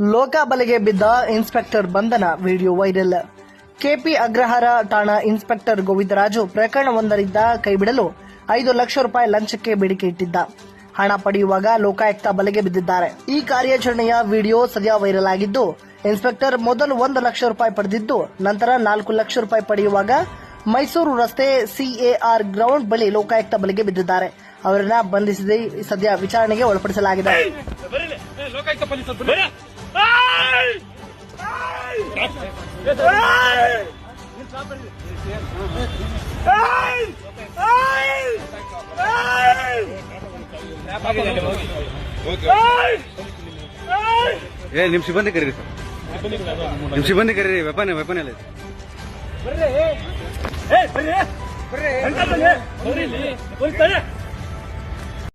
ಲೋಕಾಬಲೆಗೆ ಬಿದ್ದ ಇನ್ಸ್ಪೆಕ್ಟರ್ ಬಂಧನ video viral. KP Agrahara ಠಾಣಾ ಇನ್ಸ್ಪೆಕ್ಟರ್ ಗೋವಿಂದರಾಜು ಪ್ರಕರಣವೊಂದರಿಂದ ಕೈಬಿಡಲು ಐದು ಲಕ್ಷ ರೂಪಾಯಿ ಲಂಚಕ್ಕೆ ಬೇಡಿಕೆ ಇಟ್ಟಿದ್ದ. ಹಣ ಪಡೆಯುವಾಗ ಲೋಕಾಯುಕ್ತ ಬಲೆಗೆ ಬಿದ್ದಿದ್ದಾರೆ. ಈ ಕಾರ್ಯಾಚರಣೆಯ ವಿಡಿಯೋ ಸದ್ಯ ವೈರಲ್ ಆಗಿದ್ದು, ಇನ್ಸ್ಪೆಕ್ಟರ್ ಮೊದಲು ಒಂದು ಲಕ್ಷ ರೂಪಾಯಿ ಪಡೆದಿದ್ದು, ನಂತರ ನಾಲ್ಕು ಲಕ್ಷ ರೂಪಾಯಿ ಪಡೆಯುವಾಗ ಮೈಸೂರು ರಸ್ತೆ ಸಿಎಆರ್ ಗ್ರೌಂಡ್ ಬಳಿ ಲೋಕಾಯುಕ್ತ ಬಲೆಗೆ ಬಿದ್ದಿದ್ದಾರೆ. ಅವರನ್ನ ಬಂಧಿಸಿದೆ ಸದ್ಯ ವಿಚಾರಣೆಗೆ ಒಳಪಡಿಸಲಾಗಿದೆ ಏ ನಿಮ್ ಸಿಬ್ಬಂದಿ ಕರೀರಿ ಸರ್ ನಿಮ್ ಸಿಬ್ಬಂದಿ ಕರೀರಿ ವೆಪನ್ ವೆಪನ್ ಎಲ್ಲ ಬರ್ರಿ ಬರ್ರಿ ಬರ್ರಿ